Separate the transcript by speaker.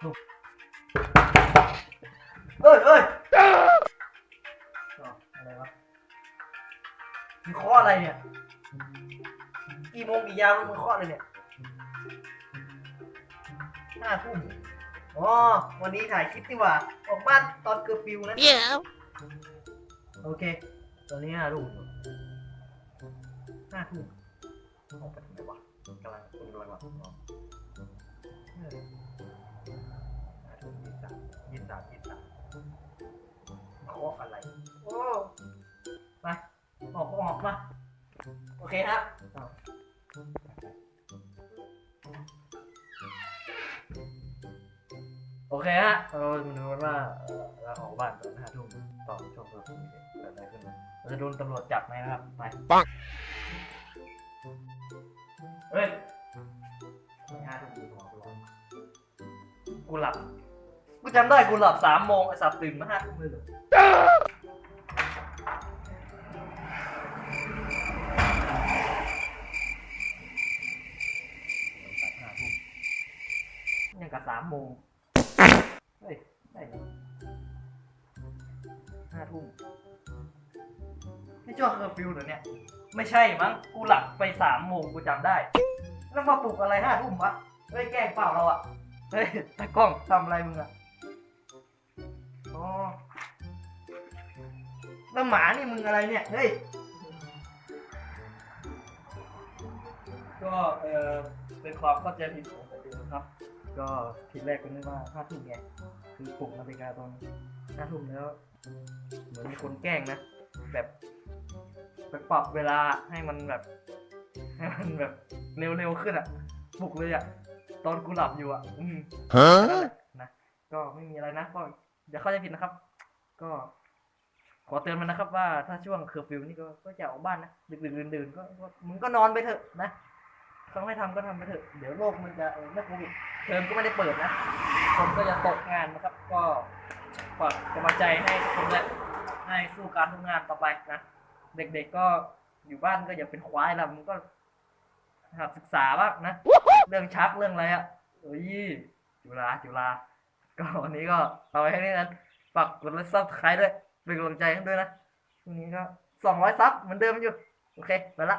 Speaker 1: เอ้ยเอ้ยอ้าวอะไรวะมึงเคาะอะไรเนี่ย กี่โมงกี่ยามมึงเคาะเลยเนี่ยห้าทุ่มอ๋อ วันนี้ถ่ายคลิปดีกว่า ออกบ้านตอนเกือบฟิวนะ
Speaker 2: Yeah.
Speaker 1: โอเค ตอนนี้ห้าทุ่มห้าทุ่มออกไปทำไมวะกำลังคุณกำลังหลั สิบสามยี่สิบสามเคาะอะไรโอ้ไปออกก็ออกมา โอเคฮะอ้าวโอเคฮะเรามาดูกันว่าเอ่อเราออกบ้านตอนห้าทุ่มต่อช่วงเกิดเหตุเกิดอะไรขึ้นนะเราจะโดนตำรวจจับไหมนะครับไป
Speaker 2: ปัง
Speaker 1: เฮ้ยไม่ห้าทุ่มกูนอนกูหลับกูหลับ กูจำได้กูหลับสามโมงไอ้สับตื่นมาห้าทุ่มเลยเหรอยังกับสามโมงเฮ้ย ได้เหรอห้าทุ่มไม่ช่วงเคอร์ฟิวเหรอเนี่ย ไม่ใช่มั้ง กูหลับไปสามโมงกูจำได้ แล้วมาปลุกอะไรห้าทุ่มวะ เฮ้ย แกล้งเปล่าเราอะเฮ้ยตากล้องทำอะไรมึงอะ อ๋อแล้วหมานี่มึงอะไรเนี่ย เฮ้ย ก็เออเป็นความเข้าใจผิดของผมเองครับ ก็ทีแรกก็นึกว่าห้าทุ่มไงคือปลุกนาฬิกาตอนห้าทุ่มแล้ว เหมือนมีคนแกล้งนะ แบบไปปรับเวลาให้มันแบบให้มันแบบเร็วๆขึ้นอะปลุกเลยอะ ตอนกูหลับอยู่อะ อืมฮะ นะ ก็ไม่มีอะไรนะก็ อย่าเข้าใจผิดนะครับ ก็ ขอเตือนมันนะครับ ว่าถ้าช่วงเคอร์ฟิวนี่ก็ก็จะออกบ้านนะดึกๆดื่นๆก็ก็มึงก็นอนไปเถอะนะเขาให้ทำก็ทำไปเถอะเดี๋ยวโลกมันจะเออไม่โควิดเทอมก็ไม่ได้เปิดนะคนก็จะตกงานนะครับ ก็ฝากกำลังใจให้ทุกคนและให้สู้การทำงานต่อไปนะเด็กๆก็อยู่บ้านก็อย่าเป็นควายละมึงก็หัดศึกษาบ้างนะ เรื่องชักเรื่องอะไรอะเอ้ยจุฬาจุฬา ก็วันนี้ก็เอาไว้แค่นี้นั้นฝากกดไลค์ซับสไครต์ด้วยเป็นกำลังใจให้ด้วยนะวันนี้ก็สองร้อยซับเหมือนเดิมอยู่ โอเค ไปละ